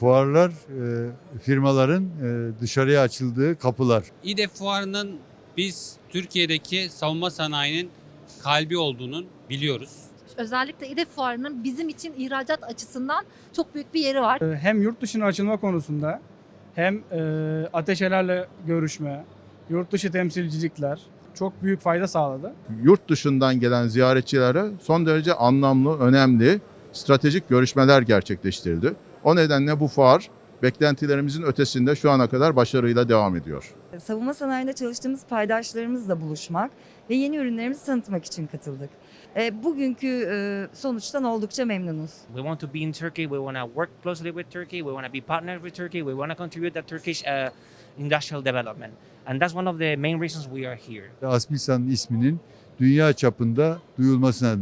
Fuarlar e, firmaların e, dışarıya açıldığı kapılar. İDE fuarının biz Türkiye'deki savunma sanayinin kalbi olduğunu biliyoruz. Özellikle İDE Fuarı'nın bizim için ihracat açısından çok büyük bir yeri var. Ee, Hem yurt dışına açılma konusunda hem e, ateşelerle görüşme, yurt dışı temsilcilikler çok büyük fayda sağladı. yurt dışından gelen ziyaretçilere son derece anlamlı, önemli, stratejik görüşmeler gerçekleştirdi. O nedenle bu fuar beklentilerimizin ötesinde şu ana kadar başarıyla devam ediyor. Savunma sanayinde çalıştığımız paydaşlarımızla buluşmak ve yeni ürünlerimizi tanıtmak için katıldık. E, Bugünkü e, sonuçtan oldukça memnunuz. We want to be in Turkey. We want to work closely with Turkey. We want to be partners with Turkey. We want to contribute to Turkish uh, industrial development. And that's one of the main reasons we are here. Asmisan'ın isminin dünya çapında duyulmasına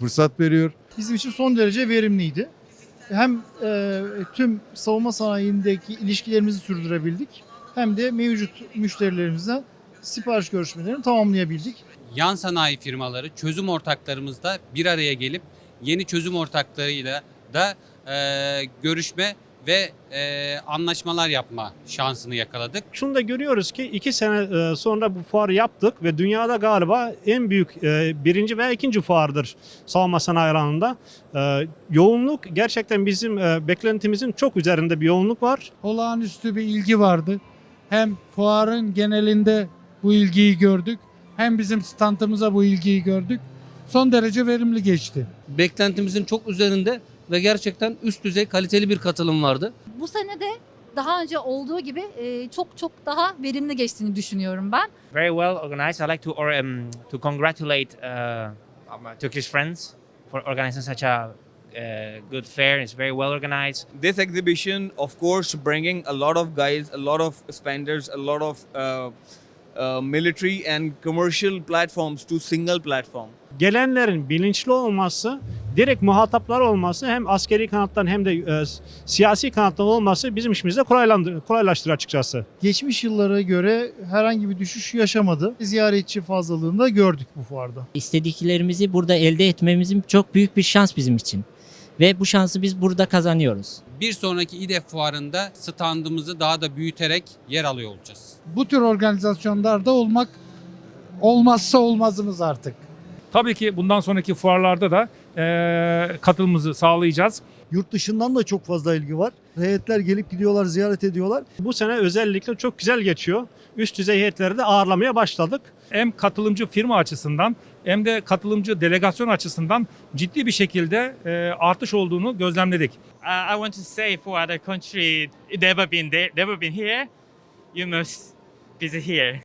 fırsat veriyor. bizim için son derece verimliydi. Hem e, tüm savunma sanayindeki ilişkilerimizi sürdürebildik hem de mevcut müşterilerimizle sipariş görüşmelerini tamamlayabildik. Yan sanayi firmaları çözüm ortaklarımızla bir araya gelip yeni çözüm ortaklarıyla da e, görüşme ve e, anlaşmalar yapma şansını yakaladık. Şunu da görüyoruz ki iki sene e, sonra bu fuarı yaptık ve dünyada galiba en büyük e, birinci veya ikinci fuardır savunma sanayi alanında. E, Yoğunluk gerçekten bizim e, beklentimizin çok üzerinde bir yoğunluk var. olağanüstü bir ilgi vardı. Hem fuarın genelinde bu ilgiyi gördük hem bizim standımıza bu ilgiyi gördük. Son derece verimli geçti. beklentimizin çok üzerinde ve gerçekten üst düzey kaliteli bir katılım vardı. Bu sene de daha önce olduğu gibi e, çok çok daha verimli geçtiğini düşünüyorum ben. Very well organized. I like to or, um, to congratulate uh, my Turkish friends for organizing such a uh, good fair. It's very well organized. this exhibition of course bringing a lot of guys a lot of spenders a lot of uh, uh, military and commercial platforms to single platform Gelenlerin bilinçli olması, direkt muhataplar olması hem askeri kanattan hem de e, siyasi kanattan olması bizim işimizi de kolaylandır- kolaylaştırır açıkçası. Geçmiş yıllara göre herhangi bir düşüş yaşamadı. Ziyaretçi fazlalığını da gördük bu fuarda. İstediklerimizi burada elde etmemizin çok büyük bir şans bizim için. Ve bu şansı biz burada kazanıyoruz. Bir sonraki İDE fuarında standımızı daha da büyüterek yer alıyor olacağız. Bu tür organizasyonlarda olmak olmazsa olmazımız artık. Tabii ki bundan sonraki fuarlarda da e, katılımımızı sağlayacağız. Yurt dışından da çok fazla ilgi var. Heyetler gelip gidiyorlar, ziyaret ediyorlar. Bu sene özellikle çok güzel geçiyor. Üst düzey heyetleri de ağırlamaya başladık. Hem katılımcı firma açısından hem de katılımcı delegasyon açısından ciddi bir şekilde e, artış olduğunu gözlemledik. Uh, I want to say for other country, never been there, never been here. You must visit here.